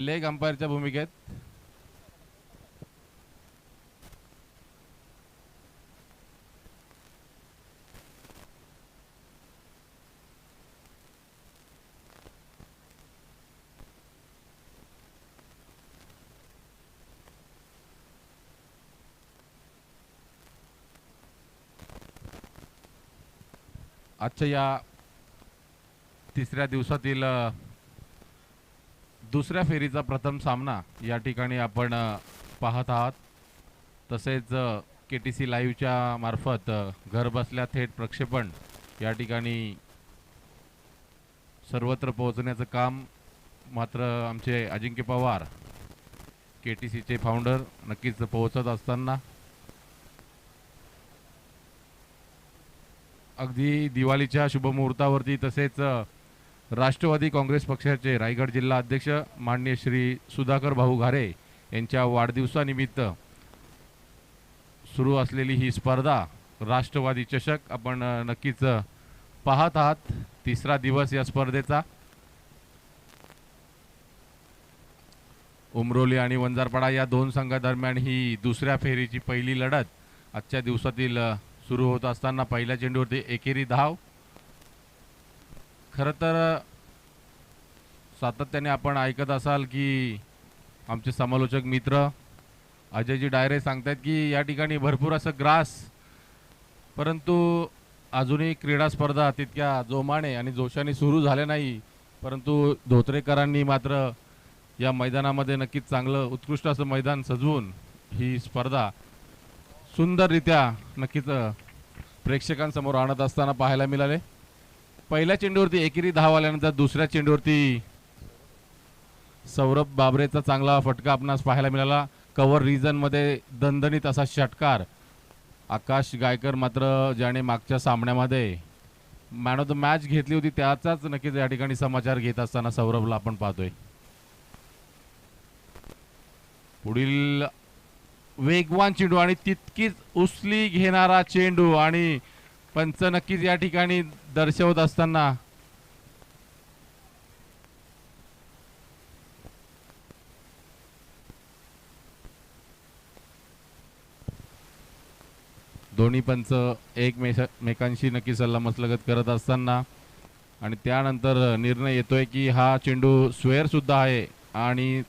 Leg अंपायरच्या भूमिकेत. आजच्या या तिसऱ्या दिवसातील दुसऱ्या फेरीचा प्रथम सामना या ठिकाणी आपण पाहत आहात. तसेच के टी सी लाईव्हच्या मार्फत घरबसल्या थेट प्रक्षेपण या ठिकाणी सर्वत्र पोहोचण्याचं काम मात्र आमचे अजिंक्य पवार के टी सीचे फाउंडर नक्कीच पोहोचत असताना. अगदी दिवाळीच्या शुभमुहूर्तावरती तसेच राष्ट्रवादी काँग्रेस पक्षाचे रायगड जिल्हा अध्यक्ष माननीय श्री सुधाकर भाऊ घारे यांच्या वाढदिवसानिमित्त सुरू असलेली ही स्पर्धा राष्ट्रवादी चषक आपण नक्कीच पाहत आहात. तिसरा दिवस या स्पर्धेचा. उमरोली आणि वंजारपाडा या दोन संघादरम्यान ही दुसऱ्या फेरीची पहिली लढत आजच्या दिवसातील सुरू होत असताना पहिल्या चेंडूवरती एकेरी धाव खरं तर सातत्याने आपण ऐकत असाल की आमचे समालोचक मित्र अजयजी डायरे सांगतात की या ठिकाणी भरपूर असं ग्रास परंतु अजूनही क्रीडा स्पर्धा तितक्या जोमाने आणि जोशाने सुरू झाल्या नाही परंतु धोत्रेकरांनी मात्र या मैदानामध्ये नक्कीच चांगलं उत्कृष्ट असं मैदान सजवून ही स्पर्धा सुंदररित्या नक्कीच प्रेक्षकांसमोर आणत असताना पाहायला मिळाले. पहिल्या चेंडूवरती एकेरी धाव आल्यानंतर दुसऱ्या चेंडूवरती सौरभ बाबरेचा चांगला फटका आपणास पाहायला मिळाला. कव्हर रिजनमध्ये दणदणीत असा षटकार. आकाश गायकर मात्र ज्याने मागच्या सामन्यामध्ये मॅन ऑफ द मॅच घेतली होती त्याचाच नक्कीच या ठिकाणी समाचार घेत असताना सौरभला आपण पाहतोय. पुढील वेगवान चेंडू आणि तितकीच उसली घेणारा चेंडू आणि पंच नक्कीच या ठिकाणी दर्शवत असताना दोन्ही पंच एकमेकांशी नक्की सल्लामसलगत करत असताना आणि त्यानंतर निर्णय येतोय की हा चेंडू स्वेअर सुद्धा आहे आणि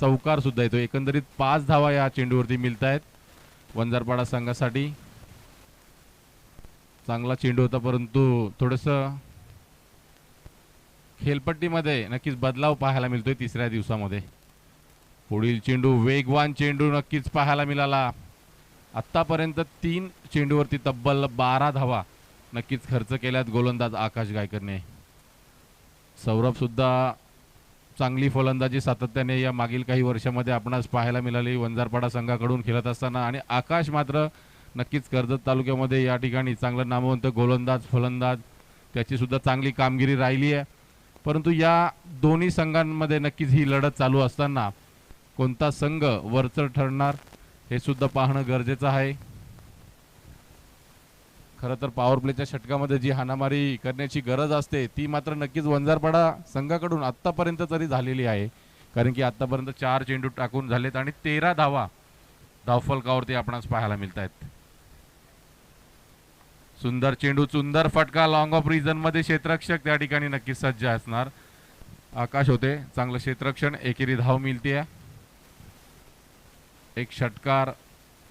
चौकार सुद्धा येतो एकंदरीत पाच धावा या चेंडूवरती मिळत आहेत वंजारपाडा संघासाठी चांगला चेंडू होता परंतु थोडस खेलपट्टीमध्ये नक्कीच बदलाव पाहायला मिळतोय तिसऱ्या दिवसामध्ये. पुढील चेंडू वेगवान चेंडू नक्कीच पाहायला मिळाला. आत्तापर्यंत तीन चेंडूवरती तब्बल बारा धावा नक्कीच खर्च केल्यात गोलंदाज आकाश गायकरने. सौरभ सुद्धा चांगली फलंदाजी सातत्याने या मागील काही वर्षामध्ये आपणास पाहायला मिळाली. वंजारपाडा संघाकडून खेळत असताना आणि आकाश मात्र नक्कीच कर्जत तालुक्यामध्ये या ठिकाणी चांगलं नामवंत गोलंदाज फलंदाज त्याची सुद्धा चांगली कामगिरी राहिली आहे. परंतु या दोन्ही संघांमध्ये नक्कीच ही लढत चालू असताना कोणता संघ वरचर ठरणार हे सुद्धा पाहणं गरजेचं आहे. खरं तर पॉवर प्लेच्या षटकामध्ये जी हाणामारी करण्याची गरज असते ती मात्र नक्कीच वंजारपाडा संघाकडून आत्तापर्यंत तरी झालेली आहे. कारण की आत्तापर्यंत चार चेंडू टाकून झालेत आणि तेरा धावा धावफलकावरती आपणास पाहायला मिळत आहेत सुंदर चेंडू सुंदर फटका. लॉंग ऑफ रिजनमध्ये क्षेत्ररक्षक त्या ठिकाणी नक्कीच सज्ज असणार. आकाश होते. चांगलं क्षेत्ररक्षण. एकेरी धाव मिळते एक षटकार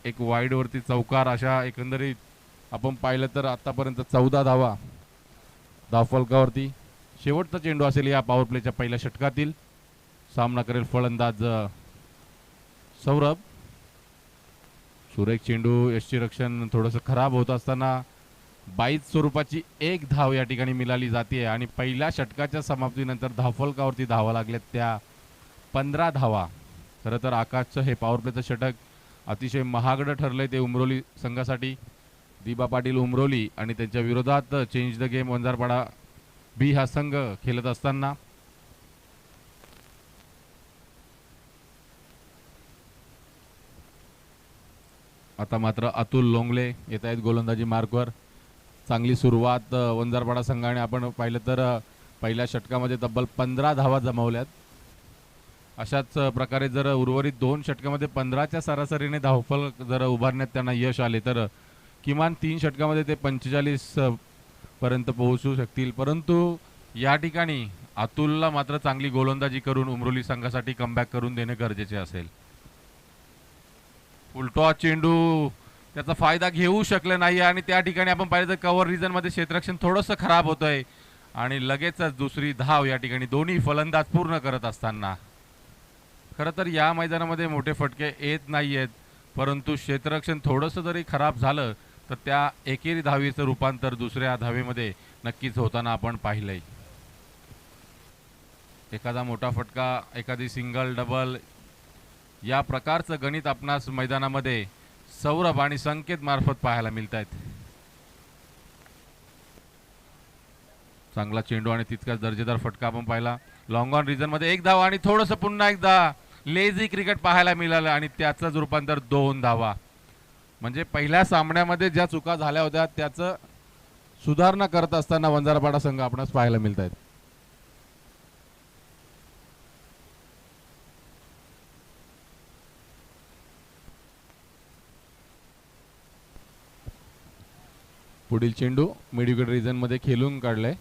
एक वाईड वरती चौकार अशा एकंदरीत आपण पाहिलं तर आतापर्यंत चौदा धावा धावफलकावरती. शेवटचा चेंडू असेल या पॉवर प्लेच्या पहिल्या षटकातील. सामना करेल फलंदाज सौरभ. सुरेख चेंडू यशचे रक्षण थोडंसं खराब होत असताना बाईस स्वरूपाची एक धाव या ठिकाणी मिळाली जाते आणि पहिल्या षटकाच्या समाप्तीनंतर धावफलकावरती धावा लागल्यात त्या पंधरा धावा. खरं तर आकाशचं हे पॉवर प्लेचं षटक अतिशय महागडं ठरलंय ते उमरोली संघासाठी. दिबा पाटील उमरोली आणि त्यांच्या विरोधात change the game Vanjarpada B हा संघ खेळत असताना. आता मात्र अतुल लोंगले येत आहेत गोलंदाजी मार्कवर चांगली सुरुवात वंजारपाडा संघाने आपण पाहिलं तर पहिल्या षटकामध्ये तब्बल पंधरा धावा जमावल्यात. अशाच प्रकारे जर उर्वरित दोन षटकामध्ये पंधराच्या सरासरीने धावफल जर उभारण्यात त्यांना यश आले तर किमान तीन षटकामध्ये ते पंचेचाळीस पर्यंत पोहोचू शकतील. परंतु या ठिकाणी अतुलला मात्र चांगली गोलंदाजी करून उमरोली संघासाठी कमबॅक करून देणे गरजेचे असेल. उलटो चेंडू त्याचा फायदा घेऊ शकले नाही आणि त्या ठिकाणी आपण पाहिलं तर कव्हर रिजनमध्ये क्षेत्ररक्षण थोडंसं खराब होतंय. आणि लगेचच दुसरी धाव या ठिकाणी दोन्ही फलंदाज पूर्ण करत असताना. खरं तर या मैदानामध्ये मोठे फटके येत नाही आहेत परंतु क्षेत्ररक्षण थोडंसं जरी खराब झालं तर त्या एकेरी धावीचं रूपांतर दुसऱ्या धावेमध्ये नक्कीच होताना आपण पाहिलंय. एखादा मोठा फटका एखादी सिंगल डबल या प्रकारचं गणित आपणास मैदानामध्ये सौरभ आणि संकेत मार्फत पाहायला मिळत आहेत चांगला चेंडू आणि तितकाच दर्जेदार फटका आपण पाहिला. लॉंग ऑन रिझनमध्ये एक धावा आणि थोडंसं पुन्हा एकदा लेझी क्रिकेट पाहायला मिळालं आणि त्याचंच रूपांतर दोन धावा. म्हणजे पहिल्या सामन्यामध्ये ज्या चुका झाल्या होत्या त्याचं सुधारणा करत असताना वंजारपाडा संघ आपणास पाहायला मिळत आहेत पुढील चेंडू मिडविकेट रिझनमध्ये खेळून काढलाय.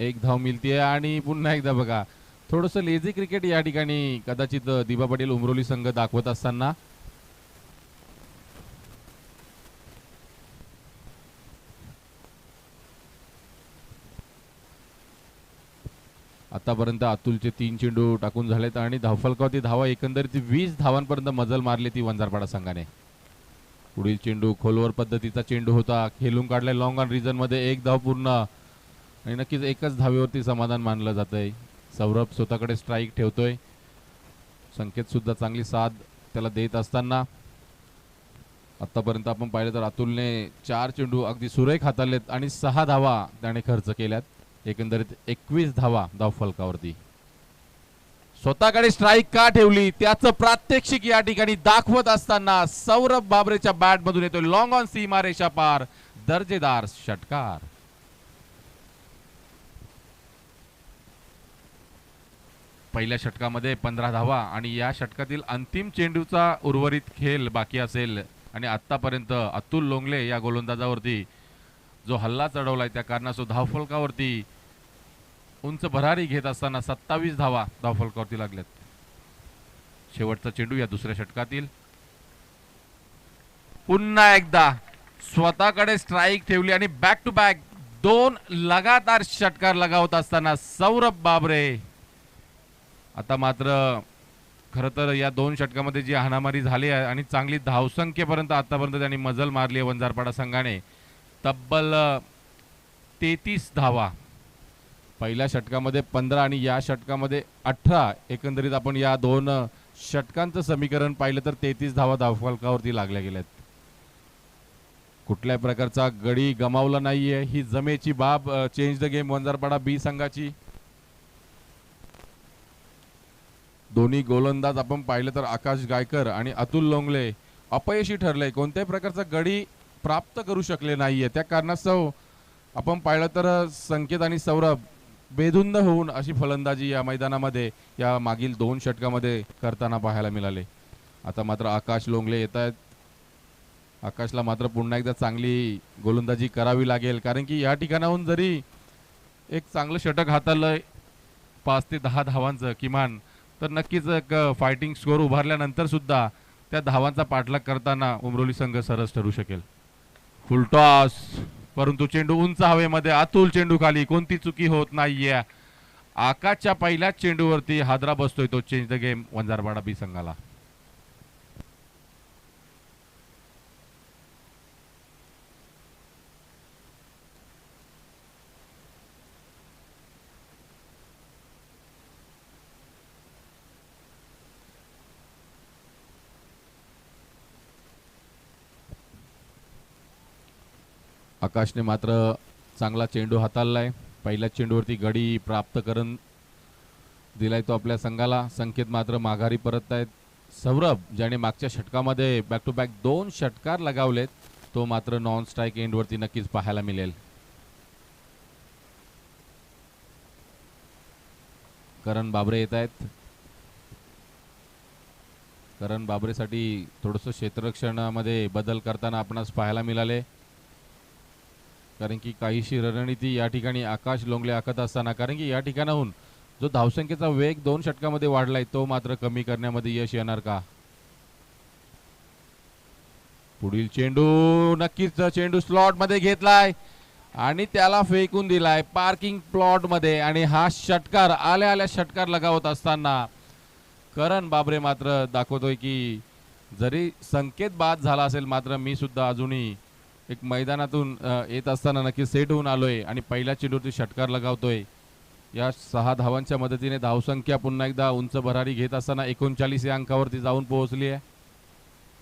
एक धाव मिळतीये आणि पुन्हा एकदा बघा थोडस लेझी क्रिकेट या ठिकाणी कदाचित दिबा पाटील उमरोली संघ दाखवत असताना. आतापर्यंत अतुलचे तीन चेंडू टाकून झालेत आणि धावफलकावती धावा एकंदरीत वीस धावांपर्यंत मजल मारली ती वंजारपाडा संघाने. पुढील चेंडू खोलवर पद्धतीचा चेंडू होता. खेळून काढलाय लॉंग ऑन रिजनमध्ये एक धाव पूर्ण. आणि नक्कीच एकच धावेवरती समाधान मानलं जातंय. सौरभ स्वतःकडे स्ट्राईक ठेवतोय. संकेत सुद्धा चांगली साथ त्याला देत असताना. आतापर्यंत आपण पाहिलं तर अतुलने चार चेंडू अगदी सुरेख हाताळलेत आणि सहा धावा त्याने खर्च केल्यात. एकंदरीत एकवीस धावा धावफलकावरती स्वतःकडे स्ट्राईक का ठेवली? त्याचं प्रात्यक्षिक या ठिकाणी दाखवत असताना सौरभ बाबरेच्या बॅट मधून येतोय. लॉंग ऑन सीमा रेषा पार. दर्जेदार षटकार. पहिल्या षटकामध्ये पंधरा धावा आणि या षटकातील अंतिम चेंडूचा उर्वरित खेळ बाकी असेल. आणि आतापर्यंत अतुल लोंगले या गोलंदाजावरती जो हल्ला चढवलाय त्या कारणास्तव धावफलकावरती उंच भरारी घेत असताना सत्तावीस धावा धावफलकावरती लागल्यात. शेवटचा चेंडू या दुसऱ्या षटकातील. पुन्हा एकदा स्वतःकडे स्ट्राईक ठेवली आणि बॅक टू बॅक दोन लगातार षटकार लगावत असताना सौरभ बाबरे. आता मात्र खरं तर या दोन षटकामध्ये जी हाणामारी झाली आहे आणि चांगली धावसंख्येपर्यंत आतापर्यंत त्यांनी मजल मारली आहे वंजारपाडा संघाने. तब्बल तेहतीस धावा. पहिल्या षटकामध्ये पंधरा आणि या षटकामध्ये अठरा. एकंदरीत आपण या दोन षटकांचं समीकरण पाहिलं तर तेहतीस धावा धावफलकावरती लागल्या गेल्यात. कुठल्याही प्रकारचा गडी गमावला नाहीये. ही जमेची बाब change the game Vanjarpada B संघाची. दोन्ही गोलंदाज आपण पाहिलं तर आकाश गायकर आणि अतुल लोंगले अपयशी ठरले. कोणत्याही प्रकारचा गडी प्राप्त करू शकले नाहीये. त्या कारणास्तव आपण पाहिलं तर संकेत आणि सौरभ बेधुंद होऊन अशी फलंदाजी या मैदानामध्ये या मागील दोन षटकामध्ये करताना पाहायला मिळाले. आता मात्र आकाश लोंगले येत आहेत. आकाशला मात्र पुन्हा एकदा चांगली गोलंदाजी करावी लागेल कारण की या ठिकाणाहून जरी एक चांगलं षटक हाताळलंय पाच ते दहा धावांचं किमान तर नक्कीच एक फायटिंग स्कोअर उभारल्यानंतर सुद्धा त्या धावांचा पाठलाग करताना उमरोली संघ सरस ठरू शकेल. फुलटॉस परंतु चेंडू उंच हवेमध्ये अतुल चेंडू खाली कोणती चुकी होत नाहीये. आकाशच्या पहिल्याच चेंडूवरती हादरा बसतोय तो change the game Vanjarwada B संघाला. आकाशने मात्र चांगला चेंडू हाताळलाय. पहिल्या चेंडूवरती गडी प्राप्त करून दिलाय तो आपल्या संघाला. संकेत मात्र माघारी परत आहेत सौरभ ज्याने मागच्या षटकामध्ये बॅक टू बॅक दोन षटकार लगावलेत तो मात्र नॉन स्ट्राईक एंडवरती नक्कीच पाहायला मिळेल. करण बाबरे येत आहेत करण बाबरेसाठी थोडंसं क्षेत्ररक्षणामध्ये बदल करताना आपणास पाहायला मिळाले. कारण की काहीशी रणनीती या ठिकाणी आकाश लोंगले आखत असताना कारण की या ठिकाणाहून जो धावसंख्येचा वेग दोन षटकामध्ये वाढलाय तो मात्र कमी करण्यामध्ये यश येणार का? पुढील चेंडू नक्कीच चेंडू स्लॉटमध्ये घेतलाय आणि त्याला फेकून दिलाय पार्किंग प्लॉटमध्ये आणि हा षटकार आल्या आल्या षटकार लगावत असताना करण बाबरे मात्र दाखवतोय की जरी संकेत बाद झाला असेल मात्र मी सुद्धा अजूनही एक मैदानातून येत असताना नक्की सेट होऊन आलोय आणि पहिल्या चेंडूवरती षटकार लगावतोय. या सहा धावांच्या मदतीने धावसंख्या पुन्हा एकदा उंच भरारी घेत असताना एकोणचाळीस या अंकावरती जाऊन पोहोचली आहे.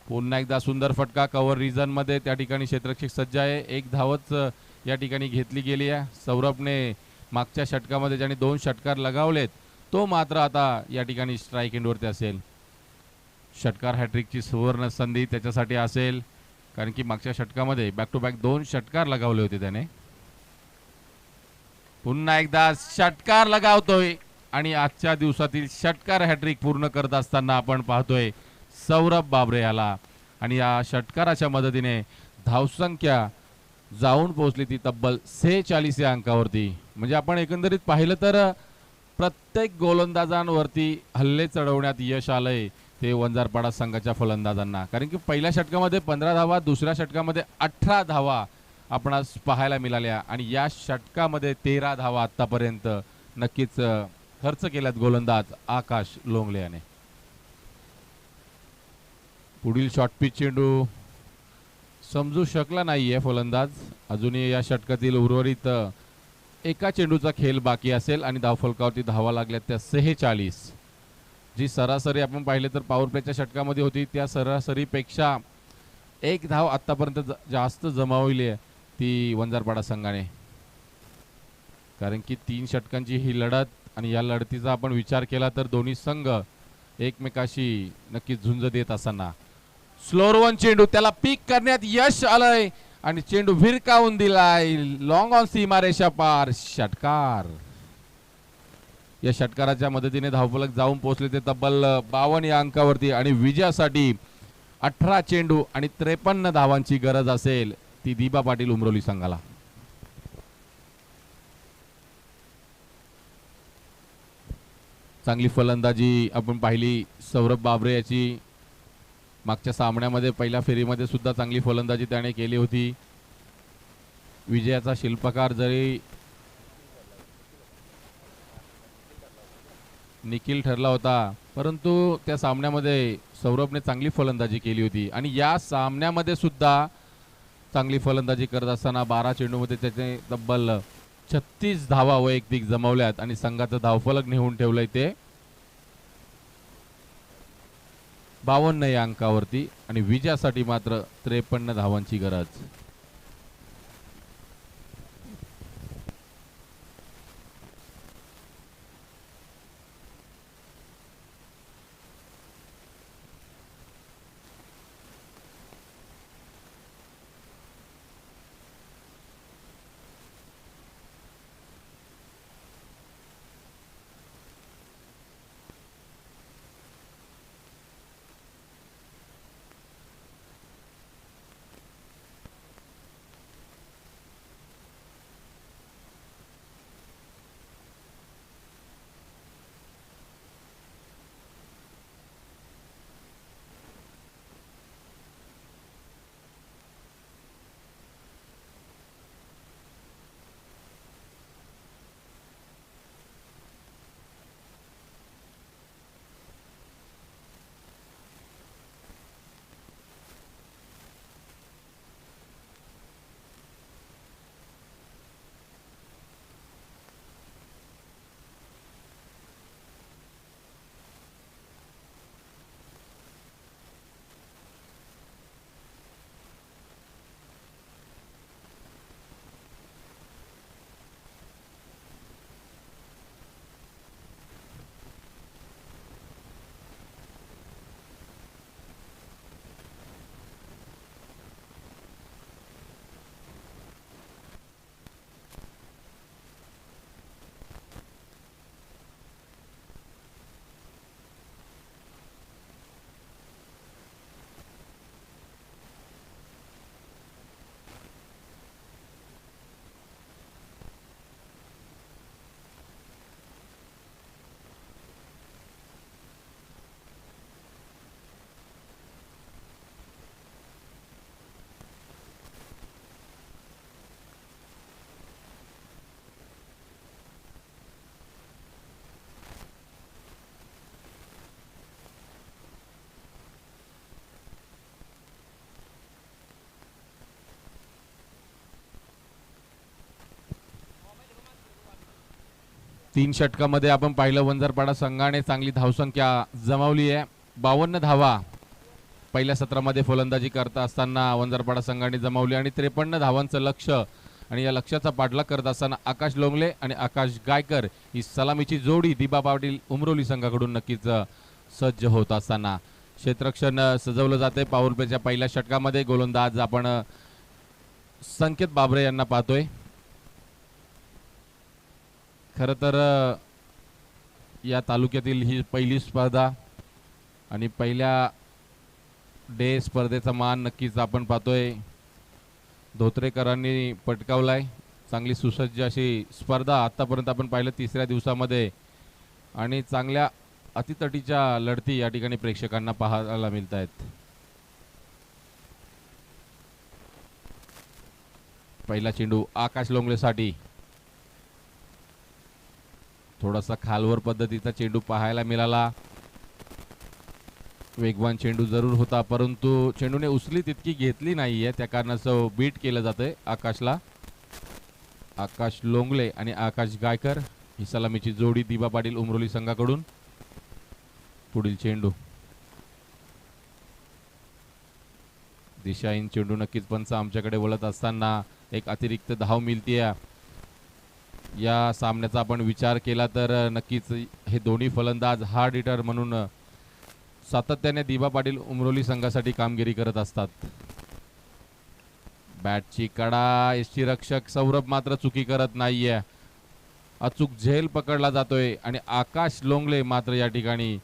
पुन्हा एकदा सुंदर फटका कव्हर रिजनमध्ये त्या ठिकाणी क्षेत्ररक्षक सज्ज आहे. एक धावच या ठिकाणी घेतली गेली आहे. सौरभने मागच्या षटकामध्ये ज्याने दोन षटकार लगावलेत तो मात्र आता या ठिकाणी स्ट्राईक एंडवरती असेल. षटकार हॅट्रिकची सुवर्ण संधी त्याच्यासाठी असेल. कारण की मागच्या षटकामध्ये बॅक टू बॅक दोन षटकार लगावले होते त्याने. पुन्हा एकदा षटकार लगावतोय आणि आजच्या दिवसातील षटकार हॅट्रिक पूर्ण करत असताना आपण पाहतोय सौरभ बाबरे याला. आणि या षटकाराच्या मदतीने धावसंख्या जाऊन पोहोचली ती तब्बल सेहेचाळीस या अंकावरती. म्हणजे आपण एकंदरीत पाहिलं तर प्रत्येक गोलंदाजांवरती हल्ले चढवण्यात यश आलंय. ते वंजारपाडा संघाच्या फलंदाजांना. कारण की पहिल्या षटकामध्ये पंधरा धावा दुसऱ्या षटकामध्ये अठरा धावा आपणास पाहायला मिळाल्या. आणि या षटकामध्ये तेरा धावा आतापर्यंत नक्कीच खर्च केल्यात गोलंदाज आकाश लोंगले याने. पुढील शॉर्ट पिच चेंडू समजू शकला नाहीये फलंदाज. अजूनही या षटकातील उर्वरित एका चेंडूचा खेळ बाकी असेल आणि धावफलकावरती धावा लागल्या त्या सेहेचाळीस. जी सरासरी आपण पाहिले तर पॉवर प्लेच्या षटकामध्ये होती. त्या सरासरीपेक्षा एक धाव आतापर्यंत जास्त जमावली आहे ती वंजारपाडा संघाने. कारण की तीन षटकांची ही लढत आणि या लढतीचा आपण विचार केला तर दोन्ही संघ एकमेकाशी नक्कीच झुंज देत असताना. स्लोरवन चेंडू त्याला पीक करण्यात यश आलंय आणि चेंडू भिरकावून दिलाय. लॉंग ऑन सीमारेषा पार षटकार. या षटकाराच्या मदतीने धावफलक जाऊन पोहोचले ते तब्बल बावन्न या अंकावरती. आणि विजयासाठी अठरा चेंडू आणि त्रेपन्न धावांची गरज असेल ती दीपा पाटील उमरोली संघाला. चांगली फलंदाजी आपण पाहिली सौरभ बाबरे याची. मागच्या सामन्यामध्ये पहिल्या फेरीमध्ये सुद्धा चांगली फलंदाजी त्याने केली होती. विजयाचा शिल्पकार जरी निखिल ठरला होता. परंतु त्या सामन्यामध्ये सौरभने चांगली फलंदाजी केली होती. आणि या सामन्यामध्ये सुद्धा चांगली फलंदाजी करत असताना बारा चेंडूमध्ये त्याचे तब्बल छत्तीस धावा वैयक्तिक जमवल्यात आणि संघाचं धावफलक नेऊन ठेवलंय ते. बावन्न या अंकावरती आणि विजयासाठी मात्र त्रेपन्न धावांची गरज. तीन षटकामध्ये आपण पाहिलं वंजरपाडा संघाने चांगली धावसंख्या जमावली आहे बावन्न धावा पहिल्या सत्रामध्ये फलंदाजी करता असताना वंजरपाडा संघाने जमावली आणि त्रेपन्न धावांचं लक्ष आणि या लक्ष्याचा पाठलाग करत असताना आकाश लोंगले आणि आकाश गायकर ही सलामीची जोडी दिबा पाटील उमरोली संघाकडून नक्कीच सज्ज होत असताना. क्षेत्रक्षण सजवलं जाते पाऊलपेच्या पहिल्या षटकामध्ये. गोलंदाज आपण संकेत बाबरे यांना पाहतोय. खरं तर या तालुक्यातील ही पहिली स्पर्धा आणि पहिल्या डे स्पर्धेचा मान नक्कीच आपण पाहतोय. धोत्रेकरांनी पटकावलाय. चांगली सुसज्ज अशी स्पर्धा आतापर्यंत आपण पाहिलं तिसऱ्या दिवसामध्ये. आणि चांगल्या अतितटीच्या लढती या ठिकाणी प्रेक्षकांना पाहायला मिळत आहेत पहिला चेंडू आकाश लोंगलेसाठी. थोडासा खालवर पद्धतीचा चेंडू पाहायला मिळाला. वेगवान चेंडू जरूर होता परंतु चेंडूने उचली तितकी घेतली नाहीये. त्या कारणाचं बीट केलं जातंय आकाशला. आकाश लोंगले आणि आकाश गायकर ही सलामीची जोडी दिबा पाटील उमरोली संघाकडून. पुढील चेंडू. दिशाहीन चेंडू नक्कीच पंच आमच्याकडे वळत असताना एक अतिरिक्त धाव मिळतीये. या सामन्याचा आपण विचार केला तर नक्कीच हे दोन्ही फलंदाज हार्ड हिटर म्हणून सातत्याने दिबा पाटील उमरोली संघासाठी कामगिरी करत असतात. बॅटची कडा एसटी रक्षक सौरभ मात्र चुकी करत नाहीये. अचूक झेल पकडला जातोय आणि आकाश लोंगले मात्र या ठिकाणी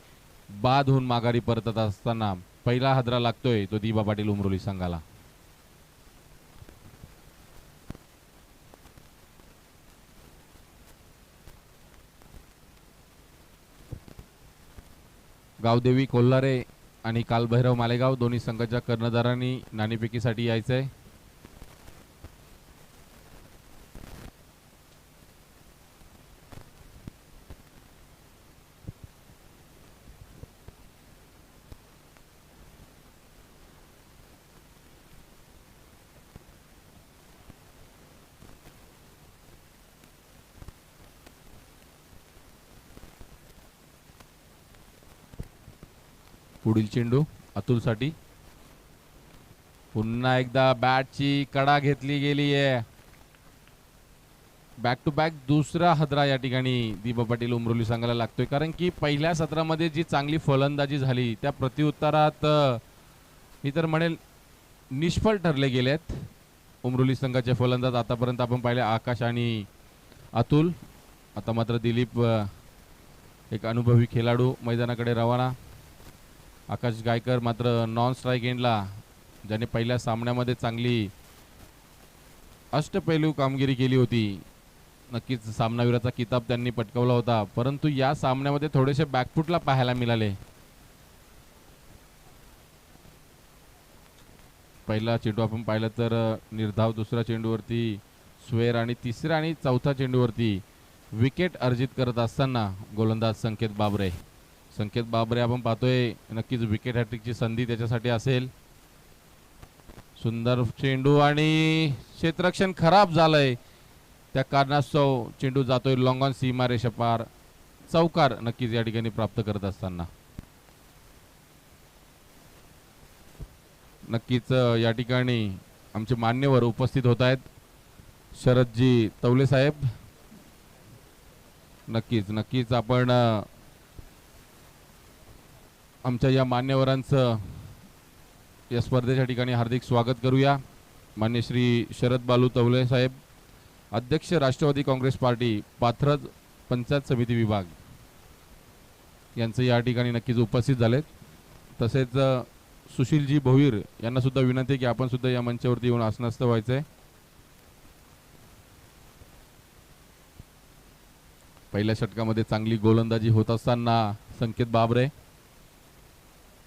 बाद होऊन माघारी परतत असताना पहिला हादरा लागतोय तो दिबा पाटील उमरोली संघाला. गावदेवी कोल्हारे आणि कालभैरव मालेगाव दोन्ही संघाच्या कर्णधारांनी नाणेफेकीसाठी आहे पुढील चेंडू अतुलसाठी. पुन्हा एकदा बॅटची कडा घेतली गेली आहे बॅक टू बॅक दुसरा हदरा या ठिकाणी दीपा पाटील उमरोली संघाला लागतोय. कारण की पहिल्या सत्रामध्ये जी चांगली फलंदाजी झाली त्या प्रत्युत्तरात मी तर म्हणेल निष्फळ ठरले गेलेत. उमरोली संघाचे फलंदाज आतापर्यंत आपण पाहिले आकाश आणि अतुल. आता मात्र दिलीप एक अनुभवी खेळाडू मैदानाकडे रवाना. आकाश गायकर मात्र नॉन स्ट्राईक एंडला ज्याने पहिल्या सामन्यामध्ये चांगली अष्टपैलू कामगिरी केली होती. नक्कीच सामनावीराचा किताब त्यांनी पटकवला होता परंतु या सामन्यामध्ये थोडेसे बॅकफुटला पाहायला मिळाले. पहिला चेंडू आपण पाहिलं तर निर्धाव दुसऱ्या चेंडूवरती स्वेर आणि तिसऱ्या आणि चौथ्या चेंडूवरती विकेट अर्जित करत असताना गोलंदाज संकेत बाबरे. संकेत बाबरे आपण पाहतोय नक्कीच विकेट हॅट्रिकची संधी त्याच्यासाठी असेल. सुंदर चेंडू आणि क्षेत्ररक्षण खराब झालंय. त्या कारणास्तव चेंडू जातोय लॉंग ऑन सीमा रेषा पार. चौकार नक्कीच या ठिकाणी प्राप्त करत असताना. नक्कीच या ठिकाणी आमचे मान्यवर उपस्थित होत आहेत. शरदजी तवले साहेब. नक्कीच नक्कीच आपण आमच्या या मान्यवरांचं या स्पर्धेच्या ठिकाणी हार्दिक स्वागत करूया. मान्य श्री शरद बालू तवले साहेब अध्यक्ष राष्ट्रवादी काँग्रेस पार्टी पाथरज पंचायत समिती विभाग यांचं या ठिकाणी नक्कीच उपस्थित झालेत. तसेच सुशीलजी भोईर यांना सुद्धा विनंती आहे की आपण सुद्धा या मंचावरती येऊन आसनास्थ व्हायचंय. पहिल्या षटकामध्ये चांगली गोलंदाजी होत असताना संकेत बाबरे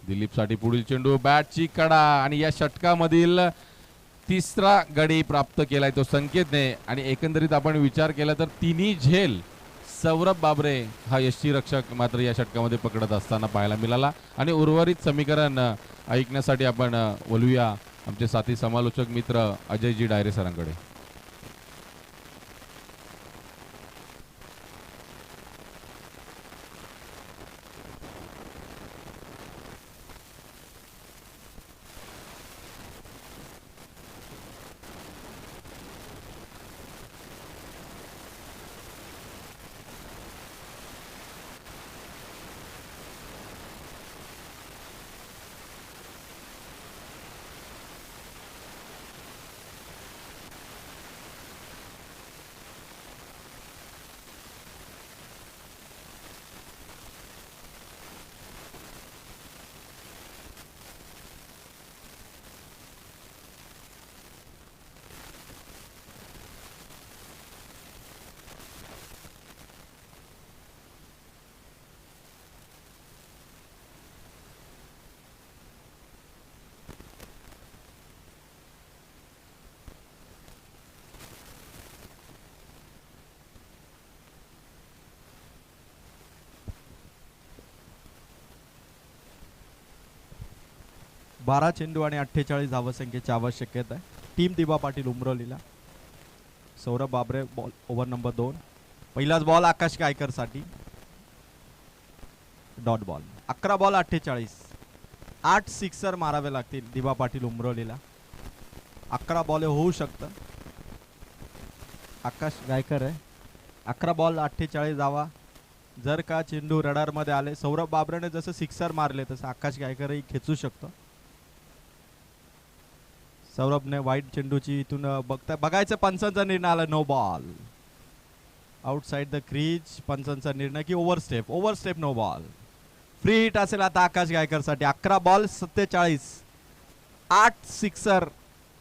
दिलीपसाठी पुढील चेंडू बॅटची कडा आणि या षटकामधील तिसरा गडी प्राप्त केलाय तो संकेतने. आणि एकंदरीत आपण विचार केला तर तिन्ही झेल सौरभ बाबरे हा यष्टी रक्षक मात्र या षटकामध्ये पकडत असताना पाहायला मिळाला. आणि उर्वरित समीकरण ऐकण्यासाठी आपण अ, आमचे साथी समालोचक मित्र अजयजी डायरे सरांकडे बारा चेंडू आणि अठ्ठेचाळीस धावसंख्येची आवश्यकता आहे. टीम दिबा पाटील उमरवलीला सौरभ बाबरे बॉल ओव्हर नंबर दोन. पहिलाच बॉल आकाश गायकरसाठी. Dot ball. अकरा बॉल अठ्ठेचाळीस. आठ सिक्सर मारावे लागतील दिबा पाटील उमरवलीला अकरा बॉल होऊ शकतं. आकाश गायकर आहे. अकरा बॉल अठ्ठेचाळीस धावा. जर का चेंडू रडारमध्ये आले सौरभ बाबरेने जसं सिक्सर मारले तसं आकाश गायकरही खेचू शकतो. सौरभने वाईट चेंडूची इथून बघता बघायचं पंचांचा निर्णय आला no ball outside the crease पंचांचा निर्णय की over step over step no ball free hit असेल आता आकाश गायकरसाठी अकरा बॉल सत्तेचाळीस. आठ सिक्सर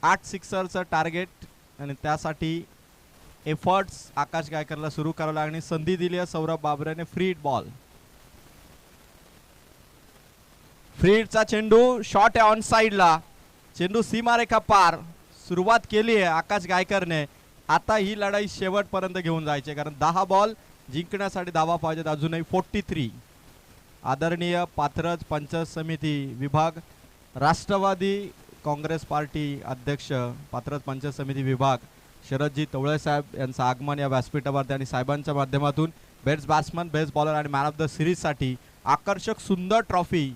आठ सिक्सरचं टार्गेट आणि त्यासाठी एफर्ट्स आकाश गायकरला सुरू करावं लागणे संधी दिली आहे सौरभ बाबरेने फ्री हिट बॉल फ्री हिटचा चेंडू शॉट आहे ऑन साईडला चेंडू सीमारेखा पार सुरुवात केली आहे आकाश गायकरने. आता ही लढाई शेवटपर्यंत घेऊन जायची कारण दहा बॉल जिंकण्यासाठी धावा पाहिजेत अजूनही फोर्टी थ्री आदरणीय पात्रज पंचायत समिती विभाग राष्ट्रवादी काँग्रेस पार्टी अध्यक्ष पात्रज पंचायत समिती विभाग शरदजी तवळे साहेब यांचं आगमन या व्यासपीठावरती आणि साहेबांच्या माध्यमातून बेस्ट बॅट्समन बेस्ट बॉलर आणि मॅन ऑफ द सिरीजसाठी आकर्षक सुंदर ट्रॉफी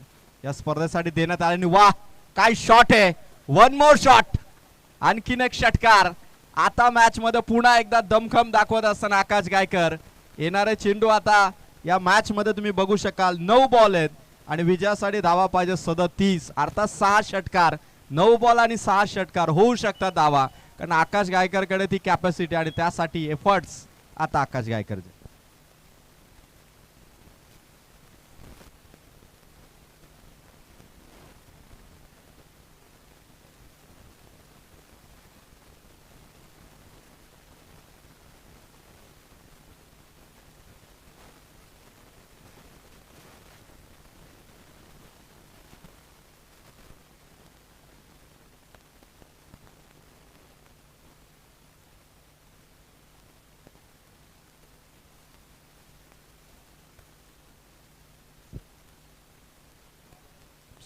या स्पर्धेसाठी देण्यात आली आणि वा काय शॉट आहे. वन मोर शॉट आणखीन एक षटकार. आता मॅच मध्ये पुन्हा एकदा दमखम दाखवत असताना आकाश गायकर. येणारे चेंडू आता या मॅच मध्ये तुम्ही बघू शकाल. नऊ बॉल आहेत आणि विजयासाठी धावा पाहिजे सदतीस. अर्थात सहा षटकार. नऊ बॉल आणि सहा षटकार होऊ शकतात धावा. कारण आकाश गायकरकडे ती कॅपॅसिटी आणि त्यासाठी एफर्ट्स आता आकाश गायकरचे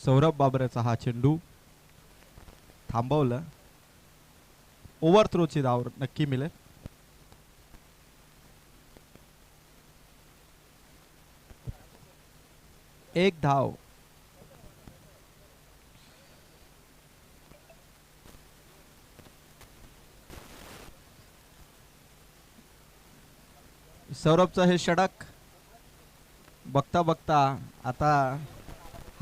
सौरभ बाबऱ्याचा हा चेंडू थांबवलं. ओव्हर थ्रोची धाव नक्की मिळेल. एक धाव. सौरभचं हे षडक बघता बघता आता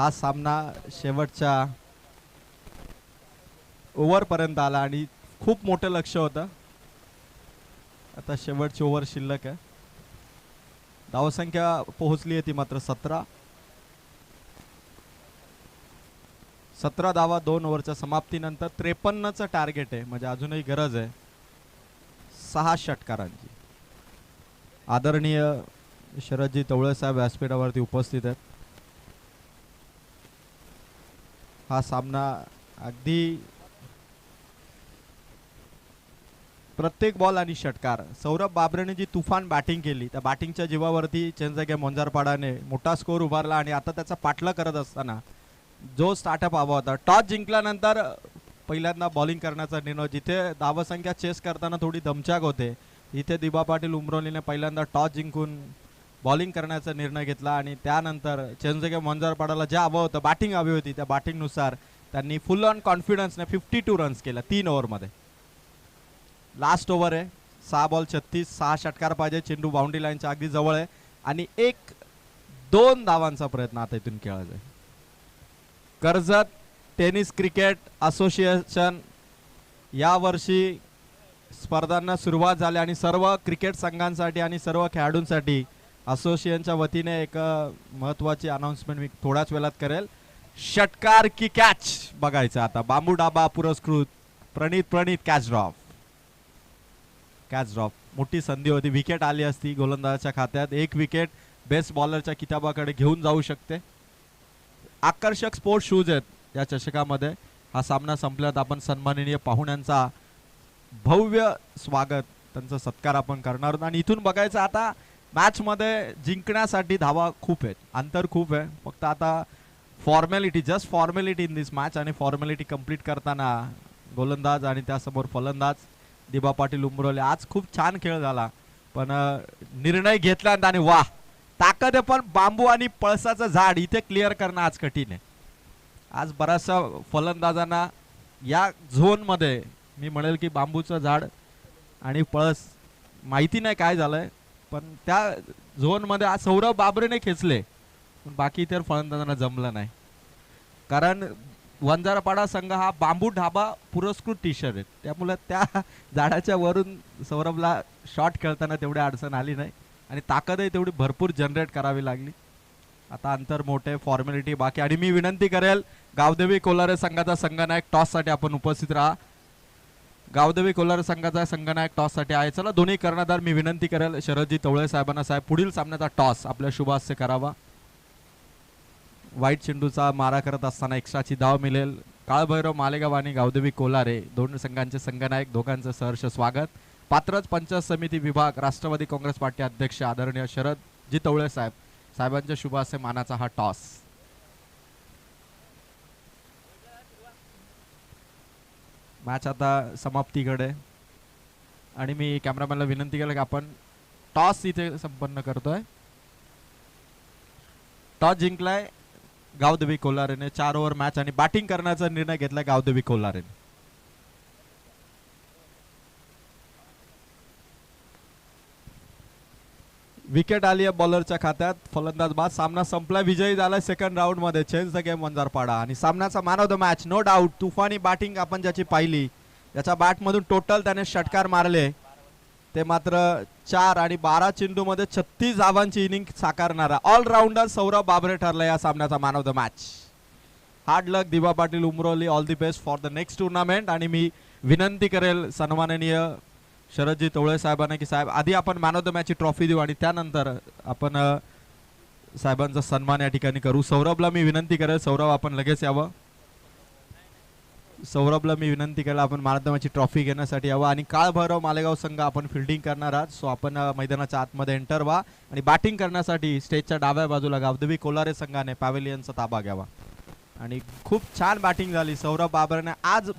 हा सामना शेवटच्या ओव्हरपर्यंत आला आणि खूप मोठं लक्ष होतं. आता शेवटची ओव्हर शिल्लक आहे. धावसंख्या पोहोचली आहे ती मात्र सतरा. सतरा धावा दोन ओव्हरच्या समाप्तीनंतर त्रेपन्नचं टार्गेट आहे म्हणजे अजूनही गरज आहे. सहा षटकारांची. आदरणीय शरदजी तवळे साहेब व्यासपीठावरती उपस्थित आहेत. हा सामना अगदी प्रत्येक बॉल आणि षटकार. सौरभ बाबरेने जी तुफान बॅटिंग केली त्या बॅटिंगच्या जीवावरती चेंजगे मोंजारपाडाने मोठा स्कोर उभारला आणि आता त्याचा पाठला करत असताना जो स्टार्टअप हवा होता टॉस जिंकल्यानंतर पहिल्यांदा बॉलिंग करण्याचा निर्णय जिथे धावसंख्या चेस करताना थोडी दमछाक होते इथे दिबा पाटील उमरोलीने पहिल्यांदा टॉस जिंकून बॉलिंग करण्याचा निर्णय घेतला आणि त्यानंतर चेंजगे मोंजारपाडाला जे हवं होतं बॅटिंग हवी होती त्या बॅटिंगनुसार त्यांनी फुल ऑन कॉन्फिडन्सने फिफ्टी टू रन्स केल्या तीन ओव्हरमध्ये लास्ट ओव्हर आहे. सहा बॉल छत्तीस सहा षटकार पाहिजे. चेंडू बाउंड्री लाईनच्या अगदी जवळ आहे. आणि एक दोन धावांचा प्रयत्न आता इथून खेळायचा जाईल कर्जत टेनिस क्रिकेट असोसिएशन यावर्षी स्पर्धांना सुरुवात झाली आणि सर्व क्रिकेट संघांसाठी आणि सर्व खेळाडूंसाठी असोसिएशनच्या वतीने एक महत्वाची अनाउन्समेंट मी थोड्याच वेळात करेल. षटकार की कॅच बघायचं आता. बांबू डाबा पुरस्कृत Pranit Pranit catch drop catch drop मोठी संधी होती. विकेट आली असती गोलंदाजाच्या खात्यात. एक विकेट बेस्ट बॉलरच्या किताबाकडे घेऊन जाऊ शकते. आकर्षक स्पोर्ट्स शूज आहेत या चषकामध्ये. हा सामना संपल्यात आपण सन्माननीय पाहुण्यांचा भव्य स्वागत त्यांचा सत्कार आपण करणार आहोत. आणि इथून बघायचं आता मॅच मध्ये जिंकण्यासाठी धावा खूप आहेत. अंतर खूप आहे. फक्त आता formality just formality in this match आणि फॉर्मॅलिटी कंप्लीट करताना गोलंदाज आणि त्यासमोर फलंदाज दिबा पाटील उमरवले. आज खूप छान खेळ झाला. पण निर्णय घेतला आणि वा ताकद आहे पण बांबू आणि पळसाचं झाड इथे क्लिअर करणं आज कठीण आहे. आज बऱ्याचशा फलंदाजांना या झोनमध्ये मी म्हणेल की बांबूचं झाड आणि पळस माहिती नाही काय झालं आहे पण त्या झोनमध्ये आज सौरभ बाबरेने खेचले. पण बाकी इतर फलंदाजांना जमलं नाही. कारण वंजारपाडा संघ हा बांबू ढाबा पुरस्कृत टी शर्ट आहे. त्यामुळे त्या झाडाच्या वरून सौरभला शॉट खेळताना तेवढी अडचण आली नाही. आणि ताकदही तेवढी भरपूर जनरेट करावी लागली. आता अंतर मोठे फॉर्मॅलिटी बाकी. आणि मी विनंती करेल गावदेवी कोलारे संघाचा संघ नायक टॉससाठी आपण उपस्थित राहा. गावदेवी कोलार संघाचा संघनायक टॉससाठी आहे. चला दोन्ही कर्णधार मी विनंती करेल. शरदजी तवळे साहेबांना साहेब पुढील सामन्याचा टॉस. आपल्या शुभास्य करावा. वाईट चेंडूचा मारा करत असताना एक्स्ट्राची धाव मिळेल. काळभैरव मालेगाव आणि गावदेवी कोलारे दोन संघांचे संघनायक दोघांचं सहर्ष स्वागत. पात्रच पंचायत समिती विभाग राष्ट्रवादी काँग्रेस पार्टी अध्यक्ष आदरणीय शरदजी तवळे साहेब. साहेबांच्या शुभास्य मानाचा हा टॉस. मॅच आता समाप्तीकडे. आणि मी कॅमेरामॅनला विनंती केलं की आपण टॉस इथे संपन्न करतोय. टॉस जिंकलाय गावदेवी कोलारेने चार ओव्हर मॅच आणि बॅटिंग करण्याचा निर्णय घेतलाय गावदेवी कोल्हारेने. विकेट आली आहे बॉलरच्या खात्यात. फलंदाज बाद सामना संपला विजयी झाला सेकंड राऊंडमध्ये. Change the game Vanjarpada. आणि सामन्याचा man of the match no doubt तुफानी बॅटिंग आपण ज्याची पाहिली त्याच्या बॅट मधून टोटल त्याने षटकार मारले. ते मात्र चार आणि बारा चेंडू मध्ये छत्तीस धावांची इनिंग साकारणारा ऑलराऊंडर सौरभ बाबरे ठरला या सामन्याचा man of the match hard luck Diva Patil Umroli all the best for the next tournament आणि मी विनंती करेल सन्माननीय शरदजी तवळे साहेबांना की साहेब आधी आपण मॅन ऑफ द मॅचची ट्रॉफी देऊ आणि त्यानंतर आपण साहेबांचा सन्मान या ठिकाणी करू. सौरभला मी विनंती करेल सौरभ आपण लगेच यावं. सौरभला मी विनंती केलं आपण मॅन ट्रॉफी घेण्यासाठी यावं. आणि काळभैरव मालेगाव संघ आपण फिल्डिंग करणार आहात सो आपण मैदानाच्या आतमध्ये एंटर व्हा आणि बॅटिंग करण्यासाठी स्टेजच्या डाव्या बाजूला गावदेवी कोलारे संघाने पॅव्हिलियनचा ताबा घ्यावा. आणि खूप छान बॅटिंग झाली. सौरभ बाबरने आज